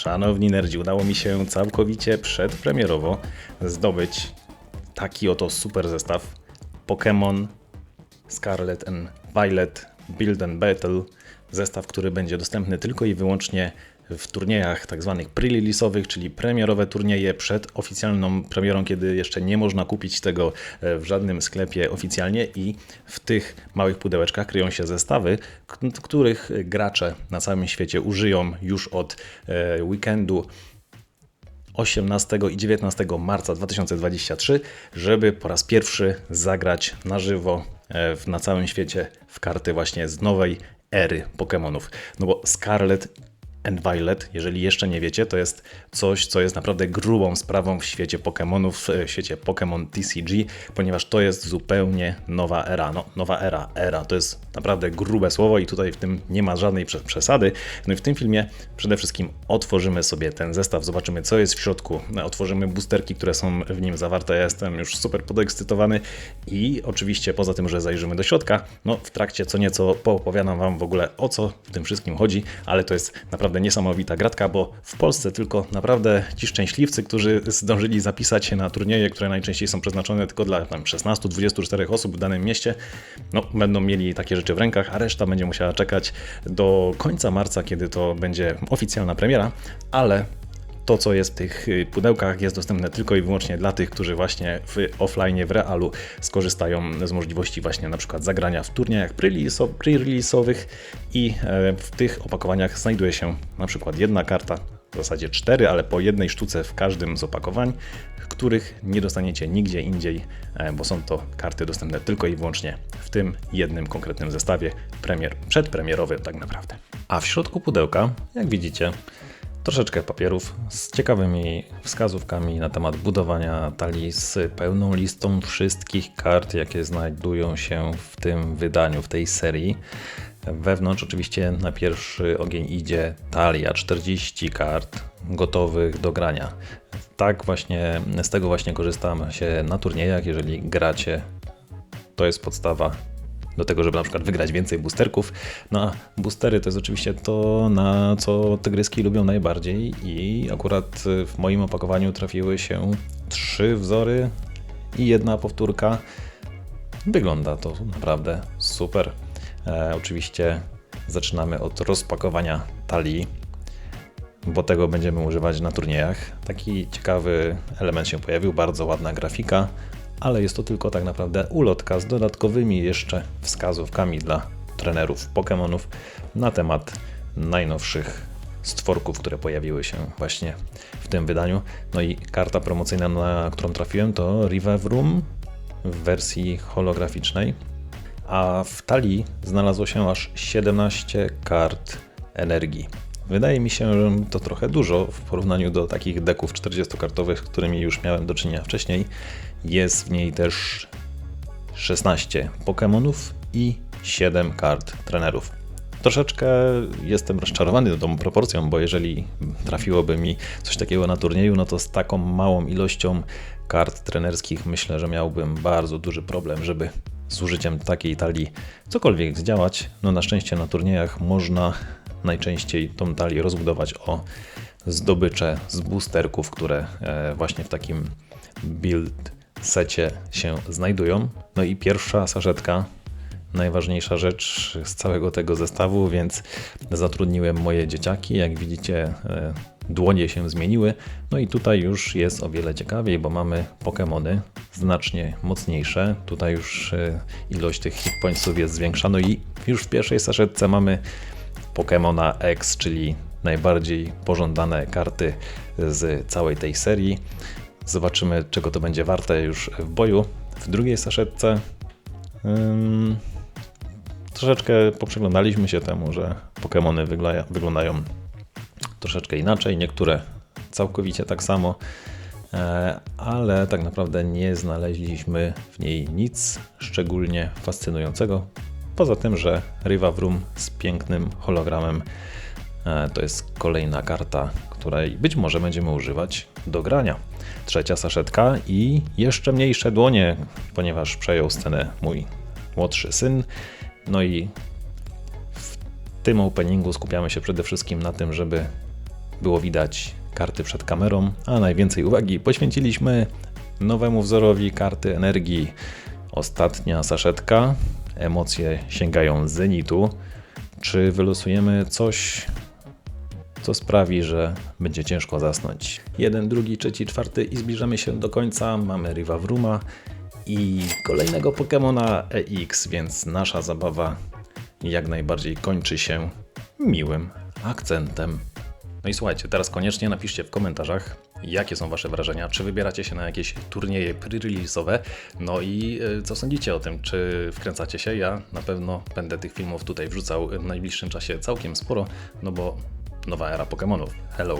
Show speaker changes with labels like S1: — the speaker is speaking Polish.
S1: Szanowni nerdzi, udało mi się całkowicie przedpremierowo zdobyć taki oto super zestaw Pokémon Scarlet and Violet Build and Battle. Zestaw, który będzie dostępny tylko i wyłącznie w turniejach tak zwanych pre-release'owych, czyli premierowe turnieje przed oficjalną premierą, kiedy jeszcze nie można kupić tego e, w żadnym sklepie oficjalnie i w tych małych pudełeczkach kryją się zestawy, których gracze na całym świecie użyją już od e, weekendu 18 i 19 marca 2023, żeby po raz pierwszy zagrać na żywo e, na całym świecie w karty właśnie z nowej ery Pokémonów. No bo Scarlet and Violet, jeżeli jeszcze nie wiecie, to jest coś, co jest naprawdę grubą sprawą w świecie Pokémonów, w świecie Pokémon TCG, ponieważ to jest zupełnie nowa era. No, nowa era, era to jest naprawdę grube słowo i tutaj w tym nie ma żadnej prze- przesady. No i w tym filmie przede wszystkim otworzymy sobie ten zestaw, zobaczymy co jest w środku, otworzymy boosterki, które są w nim zawarte. Ja jestem już super podekscytowany i oczywiście poza tym, że zajrzymy do środka, no w trakcie co nieco poopowiadam Wam w ogóle o co w tym wszystkim chodzi, ale to jest naprawdę niesamowita gratka, bo w Polsce tylko naprawdę ci szczęśliwcy, którzy zdążyli zapisać się na turnieje, które najczęściej są przeznaczone tylko dla tam 16-24 osób w danym mieście, no będą mieli takie rzeczy w rękach, a reszta będzie musiała czekać do końca marca, kiedy to będzie oficjalna premiera, ale to, co jest w tych y, pudełkach, jest dostępne tylko i wyłącznie dla tych, którzy właśnie w offline, w realu skorzystają z możliwości właśnie na przykład zagrania w turniejach pre-release'o- pre-release'owych i e, w tych opakowaniach znajduje się na przykład jedna karta, w zasadzie cztery, ale po jednej sztuce w każdym z opakowań, których nie dostaniecie nigdzie indziej, e, bo są to karty dostępne tylko i wyłącznie w tym jednym konkretnym zestawie premier, przedpremierowym tak naprawdę. A w środku pudełka, jak widzicie, troszeczkę papierów z ciekawymi wskazówkami na temat budowania talii z pełną listą wszystkich kart, jakie znajdują się w tym wydaniu, w tej serii. Wewnątrz oczywiście na pierwszy ogień idzie talia 40 kart gotowych do grania. Tak właśnie, z tego właśnie korzystam się na turniejach, jeżeli gracie to jest podstawa do tego, żeby na przykład wygrać więcej boosterków. No a boostery to jest oczywiście to, na co tygryski lubią najbardziej i akurat w moim opakowaniu trafiły się trzy wzory i jedna powtórka. Wygląda to naprawdę super. E, oczywiście zaczynamy od rozpakowania talii, bo tego będziemy używać na turniejach. Taki ciekawy element się pojawił, bardzo ładna grafika, ale jest to tylko tak naprawdę ulotka z dodatkowymi jeszcze wskazówkami dla trenerów Pokémonów na temat najnowszych stworków, które pojawiły się właśnie w tym wydaniu. No i karta promocyjna, na którą trafiłem, to Rivevroom w wersji holograficznej, a w talii znalazło się aż 17 kart energii. Wydaje mi się, że to trochę dużo w porównaniu do takich deków 40-kartowych, z którymi już miałem do czynienia wcześniej. Jest w niej też 16 Pokémonów i 7 kart trenerów. Troszeczkę jestem rozczarowany tą proporcją, bo jeżeli trafiłoby mi coś takiego na turnieju, no to z taką małą ilością kart trenerskich myślę, że miałbym bardzo duży problem, żeby z użyciem takiej talii cokolwiek zdziałać. No na szczęście na turniejach można najczęściej tą talię rozbudować o zdobycze z boosterków, które e, właśnie w takim build secie się znajdują. No i pierwsza saszetka, najważniejsza rzecz z całego tego zestawu, więc zatrudniłem moje dzieciaki. Jak widzicie, e, dłonie się zmieniły. No i tutaj już jest o wiele ciekawiej, bo mamy Pokémony znacznie mocniejsze. Tutaj już e, ilość tych hit pointsów jest zwiększana. No i już w pierwszej saszetce mamy Pokémona X, czyli najbardziej pożądane karty z całej tej serii. Zobaczymy, czego to będzie warte już w boju. W drugiej saszetce troszeczkę poprzyglądaliśmy się temu, że Pokémony wygla- wyglądają troszeczkę inaczej, niektóre całkowicie tak samo, e, ale tak naprawdę nie znaleźliśmy w niej nic szczególnie fascynującego. Poza tym, że Rivavroom z pięknym hologramem e, to jest kolejna karta, której być może będziemy używać do grania. Trzecia saszetka i jeszcze mniejsze dłonie, ponieważ przejął scenę mój młodszy syn. No i w tym openingu skupiamy się przede wszystkim na tym, żeby było widać karty przed kamerą, a najwięcej uwagi poświęciliśmy nowemu wzorowi karty energii. Ostatnia saszetka, emocje sięgają zenitu. Czy wylosujemy coś, co sprawi, że będzie ciężko zasnąć? Jeden, drugi, trzeci, czwarty i zbliżamy się do końca. Mamy Rivavruma i kolejnego Pokemona EX, więc nasza zabawa jak najbardziej kończy się miłym akcentem. No i słuchajcie, teraz koniecznie napiszcie w komentarzach, jakie są Wasze wrażenia, czy wybieracie się na jakieś turnieje pre-release'owe, no i y, co sądzicie o tym, czy wkręcacie się? Ja na pewno będę tych filmów tutaj wrzucał w najbliższym czasie całkiem sporo, no bo nowa era Pokémonów. Hello!